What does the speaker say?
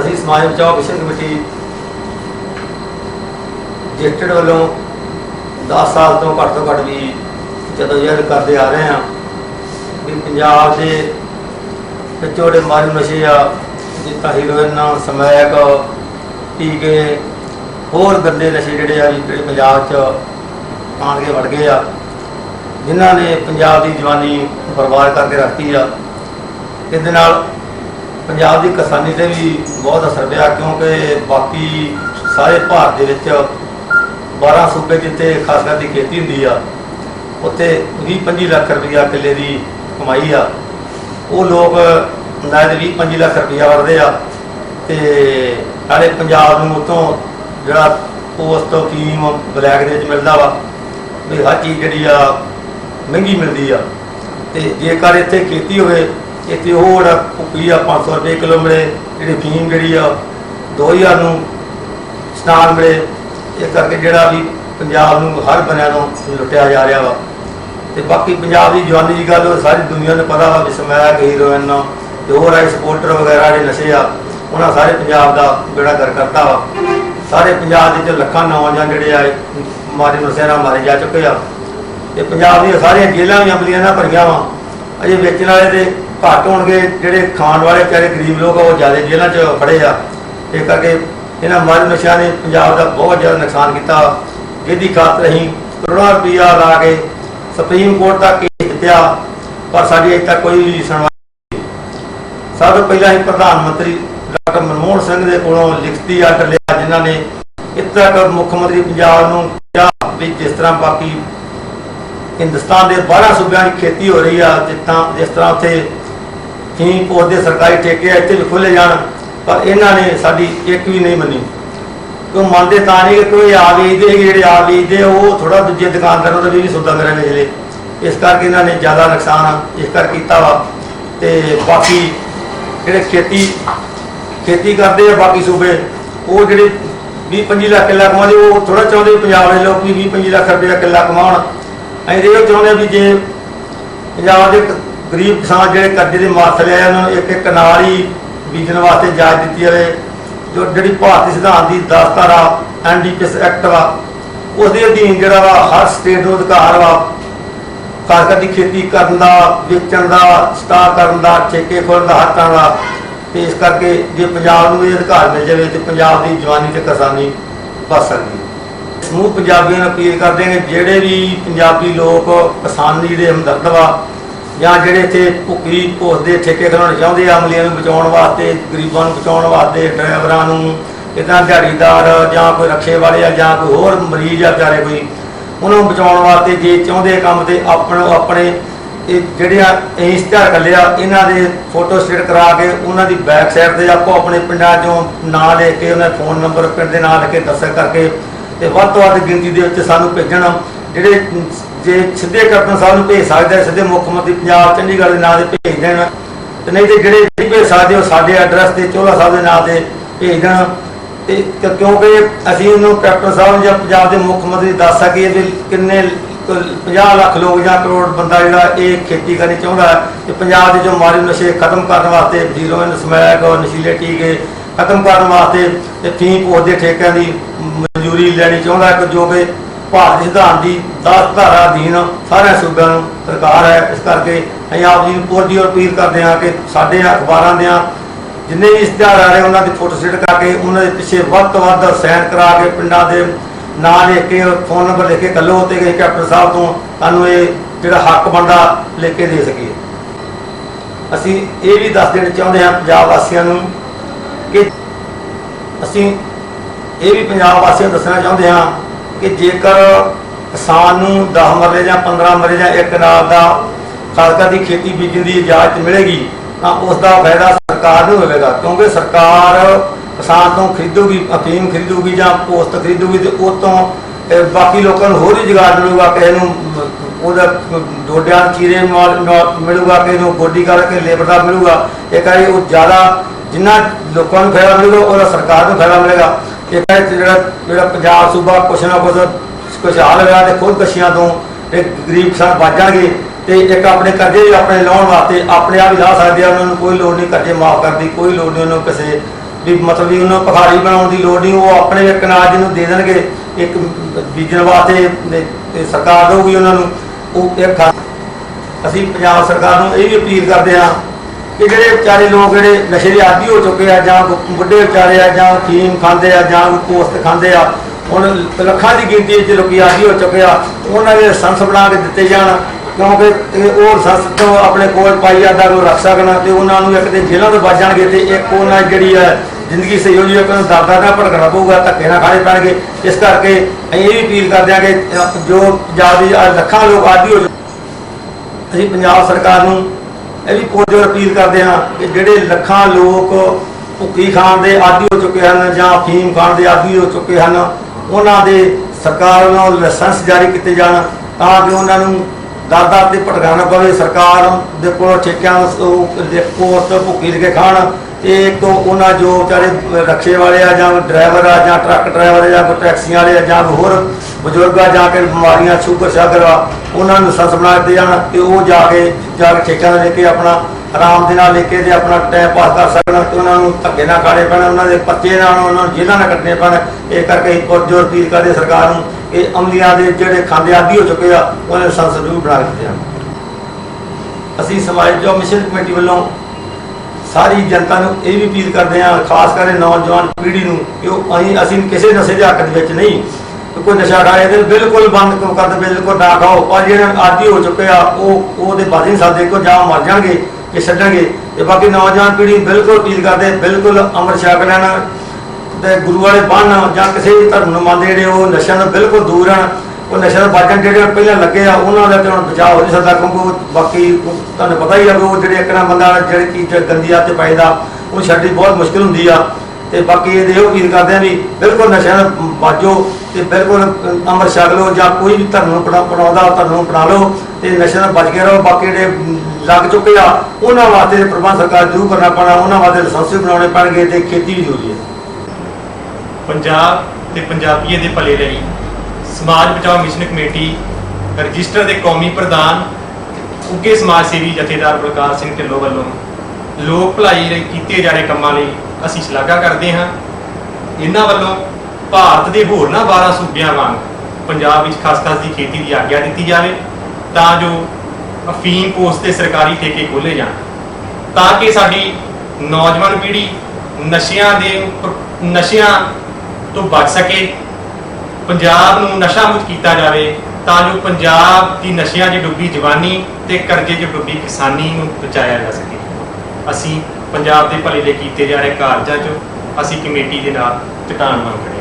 ਅਸੀਂ ਸਮਾਜ ਬਚਾਓ ਮਿਸ਼ਨ ਕਮੇਟੀ ਜੇਟਡ ਵੱਲੋਂ 10 ਸਾਲ ਤੋਂ ਘੱਟ ਤੋਂ ਘੱਟ ਵੀ ਜਦੋਂ ਇਹ ਕਰਦੇ ਆ ਰਹੇ ਹਾਂ ਵੀ ਪੰਜਾਬ ਦੇ ਵਿਚੋੜੇ ਮਾਰੂ ਨਸ਼ੇ ਆ ਜਿੱਤਾ ਹੀਰੋਇਨ ਸਮੈਕ ਟੀਕੇ ਹੋਰ ਗੰਦੇ ਨਸ਼ੇ ਜਿਹੜੇ ਆ ਜਿਹੜੇ ਪੰਜਾਬ 'ਚ ਆਣ ਕੇ ਵੜ ਗਏ ਆ, ਜਿਨ੍ਹਾਂ ਨੇ ਪੰਜਾਬ ਦੀ ਜਵਾਨੀ ਬਰਬਾਦ ਕਰਕੇ ਰੱਖਤੀ ਆ, ਇਹਦੇ ਨਾਲ ਪੰਜਾਬ ਦੀ ਕਿਸਾਨੀ ਤੇ ਵੀ ਬਹੁਤ ਅਸਰ ਪਿਆ ਕਿਉਂਕਿ ਬਾਕੀ ਸਾਰੇ ਭਾਰਤ ਦੇ ਵਿੱਚ 12 ਸੂਬੇ ਜਿੱਥੇ ਖਾਸ ਕਰਕੇ ਖੇਤੀ ਹੁੰਦੀ ਆ, ਉੱਥੇ 20-25 ਲੱਖ ਰੁਪਈਆ ਕਿੱਲੇ ਦੀ ਕਮਾਈ ਆ। ਉਹ ਲੋਕ ਨਾਇਦ 20-25 ਲੱਖ ਰੁਪਈਆ ਵਰਦੇ ਆ ਤੇ ਸਾਡੇ ਪੰਜਾਬ ਨੂੰ ਉਤੋਂ ਜਿਹੜਾ ਪੋਸਟ ਕੀਮ ਬਲੈਕ ਦੇ ਵਿੱਚ ਮਿਲਦਾ ਵਾ, ਵੀ ਹਰ ਚੀਜ਼ ਜਿਹੜੀ ਆ ਮਹਿੰਗੀ ਮਿਲਦੀ ਆ। ਤੇ ਜੇਕਰ ਇੱਥੇ ਖੇਤੀ ਹੋਵੇ ਇੱਥੇ ਉਹ ਜਿਹੜਾ ਭੁੱਕੀ ਆ 500 ਰੁਪਏ ਕਿਲੋ ਮਿਲੇ, ਜਿਹੜੀ ਫੀਮ ਜਿਹੜੀ ਆ 2000 ਨੂੰ ਸਨਾਨ ਮਿਲੇ। ਇਹ ਕਰਕੇ ਜਿਹੜਾ ਵੀ ਪੰਜਾਬ ਨੂੰ ਹਰ ਬੰਨਿਆਂ ਤੋਂ ਲੁੱਟਿਆ ਜਾ ਰਿਹਾ ਵਾ। ਤੇ ਬਾਕੀ ਪੰਜਾਬ ਦੀ ਜਵਾਨੀ ਦੀ ਗੱਲ, ਉਹ ਸਾਰੀ ਦੁਨੀਆ ਨੂੰ ਪਤਾ ਵਾ ਵੀ ਸਮੈਕ ਹੀਰੋਇਨ, ਤੇ ਹੋਰ ਆਈ ਸਪੋਰਟਰ ਵਗੈਰਾ ਜਿਹੜੇ ਨਸ਼ੇ ਆ, ਉਹਨਾਂ ਸਾਰੇ ਪੰਜਾਬ ਦਾ ਬੇੜਾ ਕਰ ਕਰਤਾ ਵਾ। ਸਾਰੇ ਪੰਜਾਬ ਦੇ ਚ ਲੱਖਾਂ ਨੌਜਵਾਨ ਜਿਹੜੇ ਆ ਮਾਰੇ ਨਸ਼ਿਆਂ ਨਾਲ ਮਾਰੇ ਜਾ ਚੁੱਕੇ ਆ। ਤੇ ਪੰਜਾਬ ਦੀਆਂ ਸਾਰੀਆਂ ਜੇਲ੍ਹਾਂ ਵੀ ਅਮਲੀਆਂ ਨਾਲ ਭਰੀਆਂ ਵਾ। ਅਜੇ ਵੇਚਣ ਵਾਲੇ ਦੇ ਘੱਟ ਹੋਣਗੇ, ਜਿਹੜੇ ਖਾਣ ਵਾਲੇ ਚਾਰੇ ਗਰੀਬ ਲੋਕ ਆ, ਉਹ ਜ਼ਿਆਦਾ ਜੇਲ੍ਹਾਂ 'ਚ ਫੜੇ ਆ। ਇਹ ਕਰਕੇ ਇਹਨਾਂ ਮਾਰੇ ਨਸ਼ਿਆਂ ਨੇ ਪੰਜਾਬ ਦਾ ਬਹੁਤ ਜ਼ਿਆਦਾ ਨੁਕਸਾਨ ਕੀਤਾ। ਜਿਹਦੀ ਖਾਤਰ ਅਸੀਂ ਕਰੋੜਾਂ ਰੁਪਈਆ ਲਾ ਕੇ ਸੁਪਰੀਮ ਕੋਰਟ ਤੱਕ ਜਿੱਤਿਆ, ਪਰ ਸਾਡੀ ਅਜੇ ਤੱਕ ਕੋਈ ਸੁਣਵਾਈ ਸਭ ਤੋਂ ਪਹਿਲਾਂ ਹੀ ਪ੍ਰਧਾਨ ਮੰਤਰੀ ਡਾਕਟਰ ਮਨਮੋਹਨ ਸਿੰਘ ਦੇ ਕੋਲੋਂ ਲਿਖਤੀ ਆਰਡਰ ਲਿਆ, ਜਿਨ੍ਹਾਂ ਨੇ ਇੱਥੇ ਤੱਕ ਮੁੱਖ ਮੰਤਰੀ ਪੰਜਾਬ ਨੂੰ ਕਿਹਾ ਵੀ ਜਿਸ ਤਰ੍ਹਾਂ ਬਾਕੀ ਹਿੰਦੁਸਤਾਨ ਦੇ 12 ਸੂਬਿਆਂ ਦੀ ਖੇਤੀ ਹੋ ਰਹੀ ਆ, ਜਿੱਦਾਂ ਜਿਸ ਤਰ੍ਹਾਂ ਉੱਥੇ ਫੀਮ ਪੌਦੇ ਸਰਕਾਰੀ ਠੇਕੇ ਆ, ਇੱਥੇ ਵੀ ਖੋਲੇ ਜਾਣ ਪਰ ਇਹਨਾਂ ਨੇ ਸਾਡੀ ਇੱਕ ਵੀ ਨਹੀਂ ਮੰਨੀ। ਕਿਉਂ ਮੰਨਦੇ ਤਾਂ ਨਹੀਂ ਕਿ ਕੋਈ ਆ ਵੇਚਦੇ ਹੈਗੇ, ਜਿਹੜੇ ਆ ਵੇਚਦੇ ਆ, ਉਹ ਥੋੜਾ ਦੂਜੇ ਦੁਕਾਨਦਾਰਾਂ ਦਾ ਵੀ ਸੌਦਾ ਮੇਰਾ ਵੇਚ ਇਸ ਕਰਕੇ ਇਹਨਾਂ ਨੇ ਜ਼ਿਆਦਾ ਨੁਕਸਾਨ ਇਸ ਕਰ ਕੀਤਾ ਵਾ। ਤੇ ਬਾਕੀ ਜਿਹੜੇ ਖੇਤੀ ਖੇਤੀ ਕਰਦੇ ਆ ਬਾਕੀ ਸੂਬੇ ਉਹ ਜਿਹੜੇ 20 25 ਲੱਖ ਕਿੱਲਾ ਕਮਾਉਂਦੇ ਉਹ ਥੋੜਾ ਚਾਹੁੰਦੇ ਪੰਜਾਬ ਦੇ ਲੋਕ ਵੀ 20 25 ਲੱਖ ਰੁਪਏ ਕਿੱਲਾ ਕਮਾਉਣ। ਅਸੀਂ ਇਹ ਚਾਹੁੰਦੇ ਵੀ ਜੇ ਪੰਜਾਬ ਦੇ ਗਰੀਬ ਕਿਸਾਨ ਜਿਹੜੇ ਕਰਜ਼ੇ ਦੇ ਮਾਰ ਆ ਉਹਨਾਂ ਨੂੰ ਇੱਕ ਇੱਕ ਕਨਾਲ ਹੀ ਬੀਜਣ ਵਾਸਤੇ ਇਜਾਜ਼ਤ ਦਿੱਤੀ ਜਾਵੇ, ਜੋ ਜਿਹੜੀ ਭਾਰਤੀ ਸੰਵਿਧਾਨ ਦੀ 10 ਧਾਰਾ ਐਨਡੀਪੀਐਸ ਐਕਟ ਵਾ ਉਹਦੇ ਅਧੀਨ ਜਿਹੜਾ ਵਾ, ਹਰ ਸਟੇਟ ਨੂੰ ਅਧਿਕਾਰ ਵਾ ਖਾਸ ਕਰਕੇ ਖੇਤੀ ਕਰਨ ਦਾ, ਵੇਚਣ ਦਾ, ਸਟਾਕ ਕਰਨ ਦਾ, ਠੇਕੇ ਖੋਲ੍ਹਣ ਦਾ ਹੱਕਾਂ ਦਾ, ਤੇ ਇਸ ਕਰਕੇ ਜੇ ਪੰਜਾਬ ਨੂੰ ਇਹ ਅਧਿਕਾਰ ਮਿਲ ਜਾਵੇ ਤੇ ਪੰਜਾਬ ਦੀ ਜਵਾਨੀ ਤੇ ਕਿਸਾਨੀ ਬਚ ਸਕਦੀ ਹੈ। ਸਮੂਹ ਪੰਜਾਬੀਆਂ ਨੂੰ ਅਪੀਲ ਕਰਦੇ ਹਾਂ ਜਿਹੜੇ ਵੀ ਪੰਜਾਬੀ ਲੋਕ ਕਿਸਾਨੀ ਦੇ ਹਮਦਰਦ ਵਾ ਜਾਂ ਜਿਹੜੇ ਇੱਥੇ ਭੁੱਖੀ ਪੋਸਦੇ ਠੇਕੇ ਖਲਾਉਣ ਚਾਹੁੰਦੇ ਆ, ਅਮਲੀਆਂ ਨੂੰ ਬਚਾਉਣ ਵਾਸਤੇ, ਗਰੀਬਾਂ ਨੂੰ ਬਚਾਉਣ ਵਾਸਤੇ, ਡਰਾਈਵਰਾਂ ਨੂੰ ਇਦਾਂ ਦਿਹਾੜੀਦਾਰ ਜਾਂ ਕੋਈ ਰਕਸ਼ੇ ਵਾਲੇ ਆ ਜਾਂ ਕੋਈ ਹੋਰ ਮਰੀਜ਼ ਆ ਵਿਚਾਰੇ ਕੋਈ, ਉਹਨਾਂ ਨੂੰ ਬਚਾਉਣ ਵਾਸਤੇ ਜੇ ਚਾਹੁੰਦੇ ਕੰਮ ਤੇ ਆਪਣੋ ਆਪਣੇ ਇਹ ਜਿਹੜੇ ਆ ਅਸੀਂ ਇਸ਼ਤਿਹਾਰ ਕਰ ਲਿਆ ਇਹਨਾਂ ਦੇ ਫੋਟੋ ਸਟੇਟ ਕਰਾ ਕੇ ਉਹਨਾਂ ਦੀ ਬੈਕ ਸਾਈਡ ਤੇ ਆਪੋ ਆਪਣੇ ਪਿੰਡਾਂ ਚੋਂ ਨਾਂ ਲੈ ਕੇ, ਉਹਨਾਂ ਦਾ ਫੋਨ ਨੰਬਰ ਪਿੰਡ ਦੇ ਨਾਂ ਲਿਖ ਕੇ ਦੱਸਿਆ ਕਰਕੇ ਤੇ ਵੱਧ ਤੋਂ ਵੱਧ ਗਿਣਤੀ ਦੇ ਵਿੱਚ ਸਾਨੂੰ ਭੇਜਣ। ਜਿਹੜੇ ਜੇ ਸਿੱਧੇ ਕੈਪਟਨ ਸਾਹਿਬ ਨੂੰ ਭੇਜ ਸਕਦੇ ਸਿੱਧੇ ਮੁੱਖ ਮੰਤਰੀ ਪੰਜਾਬ ਚੰਡੀਗੜ੍ਹ ਦੇ ਨਾਂ ਤੇ ਭੇਜ ਦੇਣ ਤੇ ਨਹੀਂ ਤੇ ਜਿਹੜੇ ਨਹੀਂ ਭੇਜ ਸਕਦੇ ਉਹ ਸਾਡੇ ਐਡਰੈਸ ਤੇ ਚੋਲਾ ਸਾਹਿਬ ਦੇ ਨਾਂ ਤੇ ਭੇਜ ਦੇਣ। ਤੇ ਕਿਉਂਕਿ ਅਸੀਂ ਉਹਨੂੰ ਕੈਪਟਨ ਸਾਹਿਬ ਜਾਂ ਪੰਜਾਬ ਦੇ ਮੁੱਖ ਮੰਤਰੀ ਦੱਸ ਸਕੀਏ ਵੀ ਕਿੰਨੇ 50 ਲੱਖ ਲੋਕ ਜਾਂ ਕਰੋੜ ਬੰਦਾ ਜਿਹੜਾ ਇਹ ਖੇਤੀ ਕਰਨੀ ਚਾਹੁੰਦਾ ਤੇ ਪੰਜਾਬ ਦੇ ਜੋ ਮਾਰੂ ਨਸ਼ੇ ਖਤਮ ਕਰਨ ਵਾਸਤੇ ਜ਼ੀਰੋਇਨ ਸਮੈਕ ਔਰ ਨਸ਼ੀਲੇ ਟੀਕੇ ਖਤਮ ਕਰਨ ਵਾਸਤੇ ਤੇ ਫੀਮ ਪੌਦੇ ਠੇਕਿਆਂ ਦੀ ਮਨਜ਼ੂਰੀ ਲੈਣੀ ਚਾਹੁੰਦਾ ਕਿ ਜੋ ਕਿ ਭਾਰਤ ਸੰਵਿਧਾਨ ਦੀ 10 ਧਾਰਾ ਅਧੀਨ ਸਾਰਿਆਂ ਸੂਬਿਆਂ ਨੂੰ ਸਰਕਾਰ ਹੈ। ਇਸ ਕਰਕੇ ਅਸੀਂ ਆਪ ਜੀ ਨੂੰ ਪੂਰੀ ਅਪੀਲ ਕਰਦੇ ਹਾਂ ਕਿ ਸਾਡੇ ਅਖਬਾਰਾਂ ਦੇ ਜਿੰਨੇ ਵੀ ਇਸ਼ਤਿਹਾਰ ਆ ਰਹੇ, ਉਹਨਾਂ ਦੀ ਫੋਟੋ ਸ਼ਿਟ ਕਰਕੇ ਉਹਨਾਂ ਦੇ ਪਿੱਛੇ ਵੱਧ ਤੋਂ ਵੱਧ ਸਾਈਨ ਕਰਾ ਕੇ ਪਿੰਡਾਂ ਦੇ ਨਾਂ ਲਿਖ ਕੇ ਫੋਨ ਨੰਬਰ ਲਿਖ ਕੇ ਕੱਲੋ ਤੇ ਕਿ ਕੈਪਟਨ ਸਾਹਿਬ ਤੋਂ ਸਾਨੂੰ ਇਹ ਜਿਹੜਾ ਹੱਕ ਬਣਦਾ ਲਿਖ ਕੇ ਦੇ ਸਕੀਏ। ਅਸੀਂ ਇਹ ਵੀ ਦੱਸ ਦੇਣਾ ਚਾਹੁੰਦੇ ਹਾਂ ਪੰਜਾਬ ਵਾਸੀਆਂ ਨੂੰ ਕਿ ਅਸੀਂ ਇਹ ਵੀ ਪੰਜਾਬ ਵਾਸੀਆਂ ਨੂੰ ਦੱਸਣਾ ਚਾਹੁੰਦੇ ਹਾਂ ਕਿ ਜੇਕਰ ਕਿਸਾਨ ਨੂੰ 10 ਮਰਲੇ ਜਾਂ 15 ਮਰਲੇ ਜਾਂ ਇੱਕ ਨਾਲ ਦਾ ਖਾਲਕਾ ਦੀ ਖੇਤੀ ਬੀਜਣ ਦੀ ਇਜਾਜ਼ਤ ਮਿਲੇਗੀ, ਤਾਂ ਉਸ ਦਾ ਫਾਇਦਾ ਸਰਕਾਰ ਨੂੰ ਹੋਵੇਗਾ। ਕਿਉਂਕਿ ਸਰਕਾਰ ਕਿਸਾਨ ਤੋਂ ਖਰੀਦੂਗੀ, ਅਫੀਮ ਖਰੀਦੂਗੀ ਜਾਂ ਪੋਸਤ ਖਰੀਦੂਗੀ ਤੇ ਉਹ ਤੋਂ ਬਾਕੀ ਲੋਕਾਂ ਨੂੰ ਹੋਰ ਹੀ ਜੁਗਾੜ ਮਿਲੂਗਾ, ਕਿਸੇ ਨੂੰ ਉਹਦਾ ਡੋਡਿਆਂ ਦੇ ਚੀਰੇ ਮਿਲੂਗਾ, ਕਿਸੇ ਨੂੰ ਗੋਡੀ ਕਰਕੇ ਲੇਬਰ ਦਾ ਮਿਲੂਗਾ। ਇਹ ਕਹੇ ਉਹ ਜ਼ਿਆਦਾ ਜਿੰਨਾ ਲੋਕਾਂ ਨੂੰ ਫਾਇਦਾ ਮਿਲੂਗਾ, ਉਹਦਾ ਸਰਕਾਰ ਨੂੰ ਫਾਇਦਾ ਮਿਲੇਗਾ। ਇਹ ਜਿਹੜਾ ਜਿਹੜਾ ਪੰਜਾਬ ਸੂਬਾ ਕੁਛ ਨਾ ਕੁਛ ਖੁਸ਼ਹਾਲ ਹੋਇਆ ਤੇ ਖੁਦਕਸ਼ੀਆਂ ਤੋਂ ਤੇ ਗਰੀਬ ਕਿਸਾਨ ਬਚ ਜਾਣਗੇ ਤੇ ਇੱਕ ਆਪਣੇ ਕਰਜ਼ੇ ਵੀ ਆਪਣੇ ਲਾਉਣ ਵਾਸਤੇ ਆਪਣੇ ਆਪ ਹੀ ਲਾ ਸਕਦੇ ਆ, ਉਹਨਾਂ ਨੂੰ ਕੋਈ ਲੋੜ ਨਹੀਂ ਕਰਜ਼ੇ ਮਾਫ ਕਰਨ ਦੀ, ਕੋਈ ਲੋੜ ਨਹੀਂ ਉਹਨਾਂ ਨੂੰ ਕਿਸੇ ਵੀ ਮਤਲਬ ਵੀ ਉਹਨਾਂ ਪਹਾੜੀ ਬਣਾਉਣ ਦੀ ਲੋੜ ਨਹੀਂ, ਉਹ ਆਪਣੇ ਇੱਕ ਅਨਾਜ ਨੂੰ ਦੇ ਦੇਣਗੇ, ਇੱਕ ਬੀਜਣ ਵਾਸਤੇ ਤੇ- ਤੇ ਸਰਕਾਰ ਦੇਊਗੀ ਉਹਨਾਂ ਨੂੰ, ਉਹ ਇੱਕ ਖਾ- ਅਸੀਂ ਪੰਜਾਬ ਸਰਕਾਰ ਨੂੰ ਇਹ ਵੀ ਅਪੀਲ ਕਰਦੇ ਹਾਂ ਕਿ ਜਿਹੜੇ ਵਿਚਾਰੇ ਲੋਕ ਜਿਹੜੇ ਨਸ਼ੇ ਦੇ ਆਦੀ ਹੋ ਚੁੱਕੇ ਆ, ਜਾਂ ਬੁੱਢੇ ਵਿਚਾਰੇ ਆ, ਜਾਂ ਫੀਮ ਖਾਂਦੇ ਆ, ਜਾਂ ਪੋਸਤ ਖਾਂਦੇ ਆ, ਹੁਣ ਲੱਖਾਂ ਦੀ ਗਿਣਤੀ ਵਿੱਚ ਲੋਕੀ ਆਦੀ ਹੋ ਚੁੱਕੇ ਆ, ਉਹਨਾਂ ਦੇ ਸੰਸ ਬਣਾ ਕੇ ਦਿੱਤੇ ਜਾਣ, ਕਿਉਂਕਿ ਉਹ ਸੰਸ ਤੋਂ ਆਪਣੇ ਕੋਲ ਪਾਈ ਜਾਂਦਾ ਨੂੰ ਰੱਖ ਸਕਣ ਤੇ ਉਹਨਾਂ ਨੂੰ ਇੱਕ ਦਿਨ ਜੇਲ੍ਹਾਂ ਤੋਂ ਬਚ ਜਾਣਗੇ ਤੇ ਇੱਕ ਉਹਨਾਂ ਦੀ ਜਿਹੜੀ ਹੈ ਜ਼ਿੰਦਗੀ ਸਹਿਯੋਗੀ ਇੱਕ ਨੂੰ ਦਾਦਾ ਦਾ ਭੜਕਣਾ ਪਊਗਾ, ਧੱਕੇ ਨਾਲ ਖਾਣੇ ਪੈਣਗੇ। ਇਸ ਕਰਕੇ ਅਸੀਂ ਇਹ ਵੀ ਅਪੀਲ ਕਰਦੇ ਹਾਂ ਕਿ ਜੋ ਪੰਜਾਬ ਦੀ ਲੱਖਾਂ ਲੋਕ ਆਦੀ ਹੋ ਚੁੱਕੇ ਅਸੀਂ ਪੰਜਾਬ ਸਰਕਾਰ ਨੂੰ ਇਹ ਵੀ ਪੁੱਛੋ ਅਪੀਲ ਕਰਦੇ ਹਾਂ ਕਿ ਜਿਹੜੇ ਲੱਖਾਂ ਲੋਕ ਭੁੱਖੀ ਖਾਣ ਦੇ ਆਦੀ ਹੋ ਚੁੱਕੇ ਹਨ ਜਾਂ ਫੀਮ ਖਾਣ ਦੇ ਆਦੀ ਹੋ ਚੁੱਕੇ ਹਨ, ਉਹਨਾਂ ਦੇ ਸਰਕਾਰ ਵੱਲੋਂ ਲਾਇਸੈਂਸ ਜਾਰੀ ਕੀਤੇ ਜਾਣ ਤਾਂ ਕਿ ਉਹਨਾਂ ਨੂੰ ਦਾਦਾ ਤੇ ਭਟਕਾਣਾ ਪਵੇ, ਸਰਕਾਰ ਦੇ ਕੋਲ ਠੇਕਿਆਂ ਦੇ ਪੋਸਟ ਭੁੱਖੀ ਲੈ ਕੇ ਖਾਣ ਤੇ ਇੱਕ ਉਹਨਾਂ ਜੋ ਵਿਚਾਰੇ ਰਕਸ਼ੇ ਵਾਲੇ ਆ ਜਾਂ ਡਰਾਈਵਰ ਆ ਜਾਂ ਟਰੱਕ ਡਰਾਈਵਰ ਆ ਜਾਂ ਕੋਈ ਟੈਕਸੀਆਂ ਵਾਲੇ ਆ ਜਾਂ ਹੋਰ ਬਜ਼ੁਰਗ ਆ ਜਾ ਕੇ ਬਿਮਾਰੀਆਂ, ਸ਼ੂਗਰ ਸ਼ਾਗਰ ਆ ਉਹਨਾਂ ਨੂੰ ਲਾਇਸੈਂਸ ਬਣਾ ਦਿੱਤੇ ਜਾਣ ਤੇ ਉਹ ਜਾ ਕੇ ਜਾ ਕੇ ਠੇਕਿਆਂ ਲੈ ਕੇ ਆਪਣਾ ਆਰਾਮ ਦੇ ਨਾਲ ਲੈ ਕੇ ਤੇ ਆਪਣਾ ਟਾਈਮ ਪਾਸ ਕਰ ਸਕਣ ਤੇ ਉਹਨਾਂ ਨੂੰ ਧੱਕੇ ਨਾ ਖਾਣੇ ਪੈਣ, ਉਹਨਾਂ ਦੇ ਪੱਚੇ ਨਾਲ ਉਹਨਾਂ ਨੂੰ ਜੇਲ੍ਹਾਂ ਨਾ ਕੱਟਣੇ ਪੈਣ। ਇਹ ਕਰਕੇ ਪੁਰਜੋਰ ਅਪੀਲ ਕਰਦੇ ਸਰਕਾਰ ਨੂੰ ਕਿ ਅਮਲੀਆਂ ਦੇ ਜਿਹੜੇ ਖਾਂਦੇ ਆਦੀ ਹੋ ਚੁੱਕੇ ਆ, ਉਹਨਾਂ ਨੂੰ ਲਾਇਸੈਂਸ ਜ਼ਰੂਰ ਬਣਾ ਦਿੱਤੇ ਜਾਣ। ਅਸੀਂ ਸਮਾਜ ਜੋ ਮਿਸ਼ਨ ਕਮੇਟੀ ਵੱਲੋਂ ਸਾਰੀ ਜਨਤਾ ਨੂੰ ਇਹ ਵੀ ਅਪੀਲ ਕਰਦੇ ਹਾਂ, ਖਾਸ ਕਰਕੇ ਨੌਜਵਾਨ ਪੀੜ੍ਹੀ ਨੂੰ ਕਿ ਉਹ ਅਸੀਂ ਅਸੀਂ ਕਿਸੇ ਨਸ਼ੇ ਦੇ ਹੱਕ ਦੇ ਵਿੱਚ ਨਹੀਂ ਕੋਈ ਨਸ਼ਾ ਖਾ ਇਹਦੇ ਬਿਲਕੁਲ ਬੰਦ ਕਿਉਂ ਕਰ ਬਿਲਕੁਲ ਨਾ ਖਾਓ। ਪਰ ਜਿਹੜੇ ਆਦੀ ਹੋ ਚੁੱਕੇ ਆ, ਉਹ, ਉਹਦੇ ਬਾਅਦ ਨਹੀਂ ਸਕਦੇ ਕੋ ਜਾਂ ਮਰ ਜਾਣਗੇ ਕਿ ਛੱਡਣਗੇ। ਤੇ ਬਾਕੀ ਨੌਜਵਾਨ ਪੀੜ੍ਹੀ ਬਿਲਕੁਲ ਅਪੀਲ ਕਰਦੇ, ਬਿਲਕੁਲ ਅੰਮ੍ਰਿਤ ਛਕ ਲੈਣ ਤੇ ਗੁਰੂ ਵਾਲੇ ਬੰਨ ਜਾਂ ਕਿਸੇ ਵੀ ਧਰਮ ਨੂੰ ਮੰਨਦੇ ਜਿਹੜੇ ਉਹ ਨਸ਼ਿਆਂ ਤੋਂ ਬਿਲਕੁਲ ਦੂਰ ਹਨ ਉਹ ਨਸ਼ਿਆਂ ਦਾ ਬਚਣ ਜਿਹੜੇ ਪਹਿਲਾਂ ਲੱਗੇ ਆ, ਉਹਨਾਂ ਦਾ ਤੇ ਹੁਣ ਬਚਾਅ ਹੋ ਨਹੀਂ ਸਕਦਾ ਕਿਉਂਕਿ ਬਾਕੀ ਤੁਹਾਨੂੰ ਪਤਾ ਹੀ ਆ ਉਹ ਜਿਹੜੇ ਇੱਕ ਨਾ ਬੰਦਾ ਜਿਹੜੇ ਚੀਜ਼ ਗੰਦੀ ਆਦਤ ਪੈਦਾ ਉਹ ਛੱਡਣੀ ਬਹੁਤ ਮੁਸ਼ਕਿਲ ਹੁੰਦੀ ਆ। ਤੇ ਬਾਕੀ ਇਹ ਇਹੋ ਅਪੀਲ ਕਰਦੇ ਆ ਵੀ ਬਿਲਕੁਲ ਨਸ਼ਿਆਂ ਤੋਂ ਬਾਜੋ ਤੇ ਬਿਲਕੁਲ ਅੰਮ੍ਰਿਤ ਛਕ ਲਓ ਜਾਂ ਕੋਈ ਵੀ ਧਰਮ ਨੂੰ ਅਪਣਾ- ਧਰਮ ਨੂੰ ਅਪਣਾ ਲਓ ਤੇ ਨਸ਼ਿਆਂ ਤੋਂ ਬਚ ਕੇ ਰਹੋ। ਬਾਕੀ ਜਿਹੜੇ ਲੱਗ ਚੁੱਕੇ ਆ, ਉਹਨਾਂ ਵਾਸਤੇ ਪ੍ਰਬੰਧ ਸਰਕਾਰ ਜ਼ਰੂਰ ਕਰਨਾ ਪੈਣਾ, ਉਹਨਾਂ ਵਾਸਤੇ ਲਾਇਸੈਂਸ ਵੀ ਬਣਾਉਣੇ ਪੈਣਗੇ ਤੇ ਖੇਤੀ ਵੀ ਜ਼ਰੂਰੀ ਹੈ। ਪੰਜਾਬ ਤੇ ਪੰਜਾਬੀਏ ਦੇ ਭਲੇ ਲਈ ਸਮਾਜ ਬਚਾਓ ਮਿਸ਼ਨ ਕਮੇਟੀ ਰਜਿਸਟਰ ਦੇ ਕੌਮੀ ਪ੍ਰਧਾਨ ਉੱਗੇ ਸਮਾਜ ਸੇਵੀ ਜਥੇਦਾਰ ਪ੍ਰਕਾਸ਼ ਸਿੰਘ ਢਿੱਲੋਂ ਵੱਲੋਂ ਲੋਕ ਭਲਾਈ ਲਈ ਕੀਤੇ ਜਾ ਰਹੇ ਕੰਮਾਂ ਲਈ ਅਸੀਂ ਸ਼ਲਾਘਾ ਕਰਦੇ ਹਾਂ। ਇਹਨਾਂ ਵੱਲੋਂ ਭਾਰਤ ਦੇ ਹੋਰਨਾਂ 12 ਸੂਬਿਆਂ ਵਾਂਗ ਪੰਜਾਬ ਵਿੱਚ ਖਸਖਸ ਦੀ ਖੇਤੀ ਦੀ ਆਗਿਆ ਦਿੱਤੀ ਜਾਵੇ ਤਾਂ ਜੋ ਅਫੀਮ ਪੋਸਟ ਤੇ ਸਰਕਾਰੀ ਠੇਕੇ ਖੋਲੇ ਜਾਣ। ਤਾਂ ਕਿ ਸਾਡੀ ਨੌਜਵਾਨ ਪੀੜ੍ਹੀ ਨਸ਼ਿਆਂ ਦੇ ਨਸ਼ਿਆਂ ਤੋਂ ਬਚ ਸਕੇ, ਪੰਜਾਬ ਨੂੰ ਨਸ਼ਾ ਮੁਕਤ ਕੀਤਾ ਜਾਵੇ, ਤਾਂ ਜੋ ਪੰਜਾਬ ਦੀ ਨਸ਼ਿਆਂ 'ਚ ਡੁੱਬੀ ਜਵਾਨੀ ਤੇ ਕਰਜ਼ੇ 'ਚ ਡੁੱਬੀ ਕਿਸਾਨੀ ਨੂੰ ਬਚਾਇਆ ਜਾ ਸਕੇ। ਅਸੀਂ ਪੰਜਾਬ ਦੇ ਭਲੇ ਦੇ ਕੀਤੇ ਜਾ ਰਹੇ ਕਾਰਜਾਂ 'ਚ ਅਸੀਂ ਕਮੇਟੀ ਦੇ ਨਾਲ ਚਟਾਨ ਮੰਗ